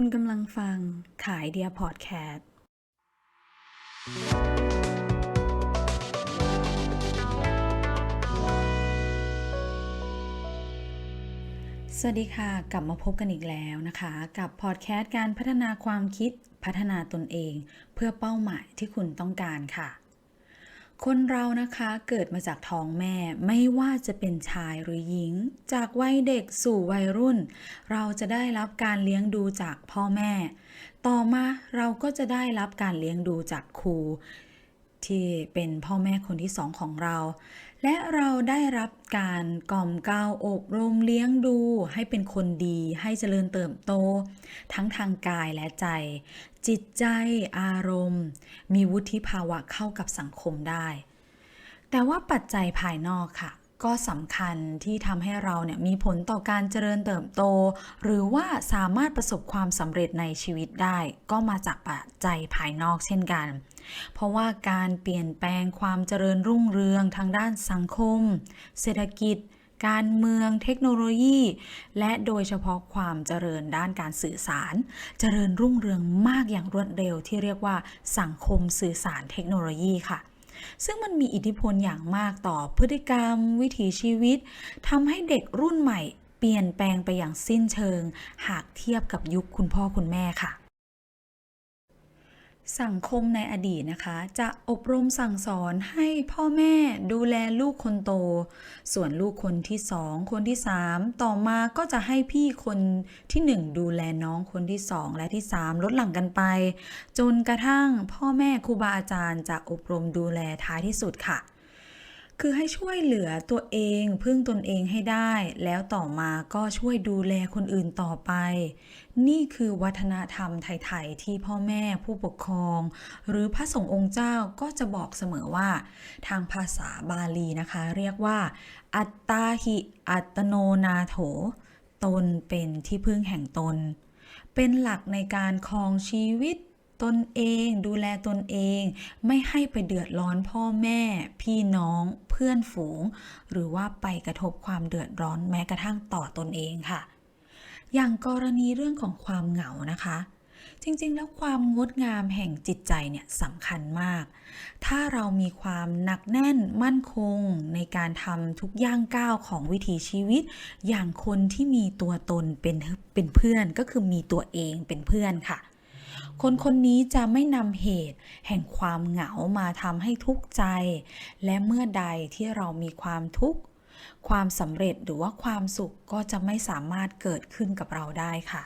คุณกำลังฟังขายเดียพอดแคสต์ สวัสดีค่ะ กลับมาพบกันอีกแล้วนะคะ กับพอดแคสต์การพัฒนาความคิดพัฒนาตนเอง เพื่อเป้าหมายที่คุณต้องการค่ะ คนเรานะคะเกิดมาจากท้องแม่ไม่ว่าจะเป็นชายหรือหญิง จากวัยเด็กสู่วัยรุ่น เราจะได้รับการเลี้ยงดูจากพ่อแม่ ต่อมาเราก็จะได้รับการเลี้ยงดูจากครูที่เป็นพ่อแม่คนที่สองของเรา และเราได้รับการกล่อมเกลาอบรมเลี้ยงดู ให้เป็นคนดีให้เจริญเติบโต ทั้งทางกายและใจ จิตใจอารมณ์ มีวุฒิภาวะเข้ากับสังคมได้ แต่ว่าปัจจัยภายนอกค่ะ ก็สำคัญที่ทำให้เราเนี่ยมีผลต่อการเจริญเติบโต หรือว่าสามารถประสบความสำเร็จในชีวิตได้ ก็มาจากปัจจัยภายนอกเช่นกัน เพราะว่าการเปลี่ยนแปลงความเจริญรุ่งเรืองทางด้านสังคม เศรษฐกิจ การเมืองเทคโนโลยี และโดยเฉพาะความเจริญด้านการสื่อสาร เจริญรุ่งเรืองมากอย่างรวดเร็วที่เรียกว่าสังคมสื่อสารเทคโนโลยีค่ะ ซึ่งมันมีอิทธิพลอย่างมากต่อพฤติกรรม วิถีชีวิตทำให้เด็กรุ่นใหม่ เปลี่ยนแปลงไปอย่างสิ้นเชิง หากเทียบกับยุคคุณพ่อคุณแม่ค่ะ สังคมในอดีตนะคะ จะอบรมสั่งสอนให้พ่อแม่ดูแลลูกคนโต ส่วนลูกคนที่สองคนที่สามต่อมาก็จะให้พี่คนที่หนึ่งดูแลน้องคนที่สองและที่สามลดหลั่งกันไป จนกระทั่งพ่อแม่ครูบาอาจารย์จะอบรมดูแลท้ายที่สุดค่ะ คือให้ช่วยเหลือตัวเองพึ่งตนเองให้ได้ แล้วต่อมาก็ช่วยดูแลคนอื่นต่อไป นี่คือวัฒนธรรมไทยๆที่พ่อแม่ผู้ปกครอง หรือพระสงฆ์องค์เจ้าก็จะบอกเสมอว่า ทางภาษาบาลีนะคะ เรียกว่า อัตตาหิอัตโนนาโถ ตนเป็นที่พึ่งแห่งตน เป็นหลักในการครองชีวิต ตนเองดูแลตนเอง ไม่ให้ไปเดือดร้อนพ่อแม่ พี่น้อง เพื่อนฝูง หรือว่าไปกระทบความเดือดร้อนแม้กระทั่งต่อตนเองค่ะ อย่างกรณีเรื่องของความเหงานะคะ จริงๆ แล้วความงดงามแห่งจิตใจเนี่ยสำคัญมาก ถ้าเรามีความหนักแน่นมั่นคงในการทำทุกย่างก้าวของวิถีชีวิต อย่างคนที่มีตัวตนเป็นเป็นเพื่อนก็คือมีตัวเองเป็นเพื่อนค่ะ คนคนนี้จะไม่นำเหตุ แห่งความเหงามาทำให้ทุกข์ใจ และเมื่อใดที่เรามีความทุกข์ ความสำเร็จหรือว่าความสุขก็จะไม่สามารถเกิดขึ้นกับเราได้ค่ะ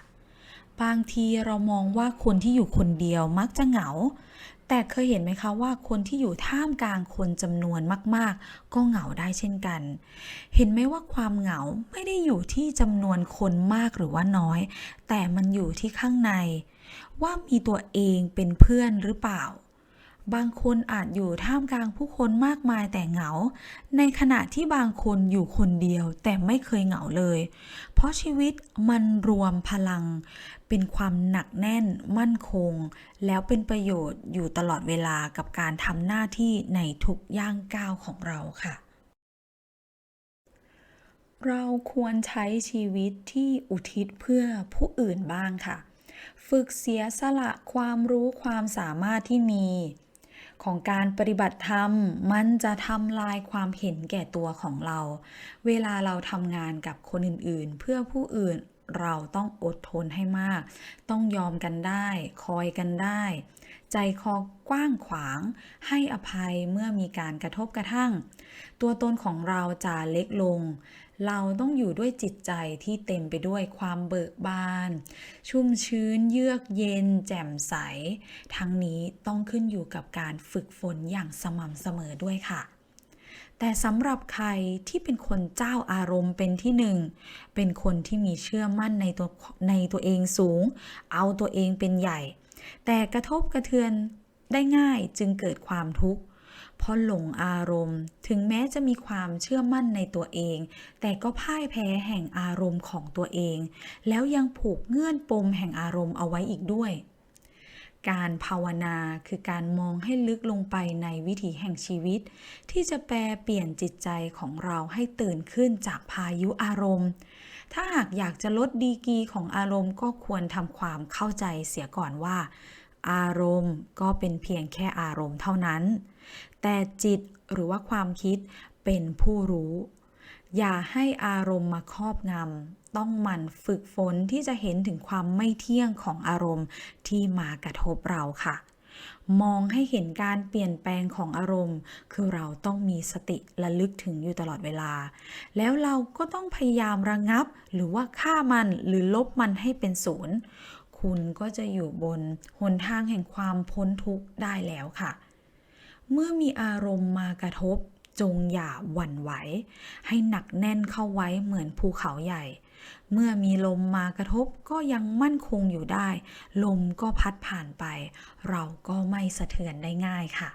บางทีเรามองว่าคนที่อยู่คนเดียวมักจะเหงา แต่เคยเห็นไหมคะว่าคนที่อยู่ท่ามกลางคนจำนวนมาก ๆ ก็เหงาได้เช่นกัน เห็นไหมว่าความเหงาไม่ได้อยู่ที่จำนวนคนมากหรือว่าน้อย แต่มันอยู่ที่ข้างใน ว่ามีตัวเองเป็นเพื่อนหรือเปล่า บางคนอาจอยู่ท่ามกลางผู้คนมากมายแต่เหงา ในขณะที่บางคนอยู่คนเดียวแต่ไม่เคยเหงาเลย เพราะชีวิตมันรวมพลัง เป็นความหนักแน่นมั่นคง แล้วเป็นประโยชน์อยู่ตลอดเวลากับการทำหน้าที่ในทุกย่างก้าวของเราค่ะเราควรใช้ชีวิตที่อุทิศเพื่อผู้อื่นบ้างค่ะ ฝึกเสียสละความรู้ความสามารถที่มี ของการปฏิบัติธรรม มันจะทำลายความเห็นแก่ตัวของเรา เวลาเราทำงานกับคนอื่นๆ เพื่อผู้อื่นเราต้องอดทนให้มาก ต้องยอมกันได้ คอยกันได้ ใจคอกว้างขวาง ให้อภัยเมื่อมีการกระทบกระทั่ง ตัวตนของเราจะเล็กลงเราต้องอยู่ด้วยจิตใจที่เต็มไปด้วยความเบิกบาน ชุ่มชื้นเยือกเย็น แจ่มใส ทั้งนี้ต้องขึ้นอยู่กับการฝึกฝนอย่างสม่ำเสมอด้วยค่ะแต่สำหรับใครที่เป็นคนเจ้าอารมณ์เป็นที่หนึ่ง เป็นคนที่มีเชื่อมั่นในตัวในตัวเองสูง เอาตัวเองเป็นใหญ่ แต่กระทบกระเทือนได้ง่ายจึงเกิดความทุกข์ พราะหลงอารมณ์ ถึงแม้จะมีความเชื่อมั่นในตัวเอง แต่ก็พ่ายแพ้แห่งอารมณ์ของตัวเอง แล้วยังผูกเงื่อนปมแห่งอารมณ์เอาไว้อีกด้วย การภาวนาคือการมองให้ลึกลงไปในวิถีแห่งชีวิต ที่จะแปลเปลี่ยนจิตใจของเราให้ตื่นขึ้นจากพายุอารมณ์ ถ้าหากอยากจะลดดีกีของอารมณ์ก็ควรทำความเข้าใจเสียก่อนว่า อารมณ์ก็เป็นเพียงแค่อารมณ์เท่านั้น แต่จิตหรือว่าความคิดเป็นผู้รู้ อย่าให้อารมณ์มาครอบงำต้องหมั่นฝึกฝนที่จะเห็นถึงความไม่เที่ยงของอารมณ์ที่มากระทบเราค่ะ มองให้เห็นการเปลี่ยนแปลงของอารมณ์ คือเราต้องมีสติระลึกถึงอยู่ตลอดเวลา แล้วเราก็ต้องพยายามระงับ หรือว่าฆ่ามันหรือลบมันให้เป็นศูนย์คุณก็จะอยู่บนหนทางแห่งความพ้นทุกข์ได้แล้วค่ะ เมื่อมีอารมณ์มากระทบ จงอย่าหวั่นไหว ให้หนักแน่นเข้าไว้เหมือนภูเขาใหญ่ เมื่อมีลมมากระทบก็ยังมั่นคงอยู่ได้ ลมก็พัดผ่านไป เราก็ไม่สะเทือนได้ง่ายค่ะ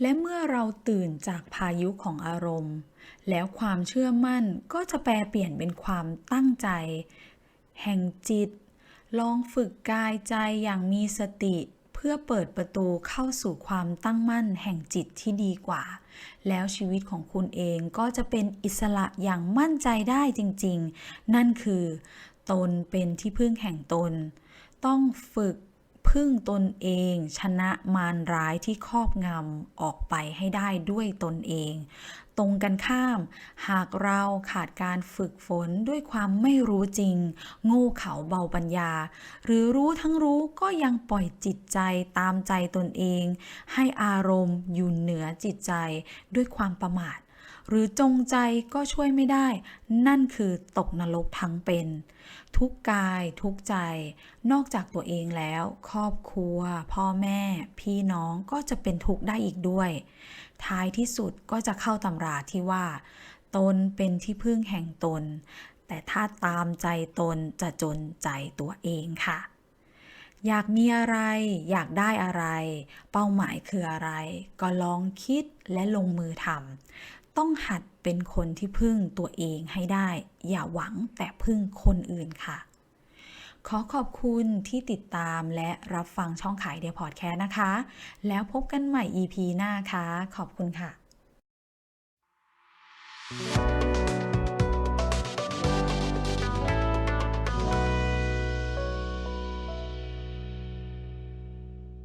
และเมื่อเราตื่นจากพายุของอารมณ์ แล้วความเชื่อมั่นก็จะแปลเปลี่ยนเป็นความตั้งใจ แห่งจิต ลองฝึกกายใจอย่างมีสติ พื่อเปิดประตูเข้าสู่ความตั้งมั่นแห่งจิตที่ดีกว่า แล้วชีวิตของคุณเองก็จะเป็นอิสระอย่างมั่นใจได้จริง ๆ นั่นคือ ตนเป็นที่พึ่งแห่งตน ต้องฝึก พึ่งตนเอง ชนะมารร้ายที่ครอบงำออกไปให้ได้ด้วยตนเอง ตรงกันข้าม หากเราขาดการฝึกฝนด้วยความไม่รู้จริง โง่เขาเบาปัญญา หรือรู้ทั้งรู้ก็ยังปล่อยจิตใจตามใจตนเอง ให้อารมณ์อยู่เหนือจิตใจด้วยความประมาท หรือจงใจก็ช่วยไม่ได้ นั่นคือตกนรกทั้งเป็น ทุกกายทุกใจ นอกจากตัวเองแล้ว ครอบครัว พ่อแม่ พี่น้องก็จะเป็นทุกข์ได้อีกด้วย ท้ายที่สุดก็จะเข้าตำราที่ว่า ตนเป็นที่พึ่งแห่งตน แต่ถ้าตามใจตนจะจนใจตัวเองค่ะอยากมีอะไร อยากได้อะไร เป้าหมายคืออะไร ก็ลองคิดและลงมือทำ ต้องหัดเป็นคนที่พึ่งตัวเองให้ได้ อย่าหวังแต่พึ่งคนอื่นค่ะ ขอขอบคุณที่ติดตามและรับฟังช่องขายเดียพอดแคสต์นะคะ แล้วพบกันใหม่ EP หน้าค่ะ ขอบคุณค่ะ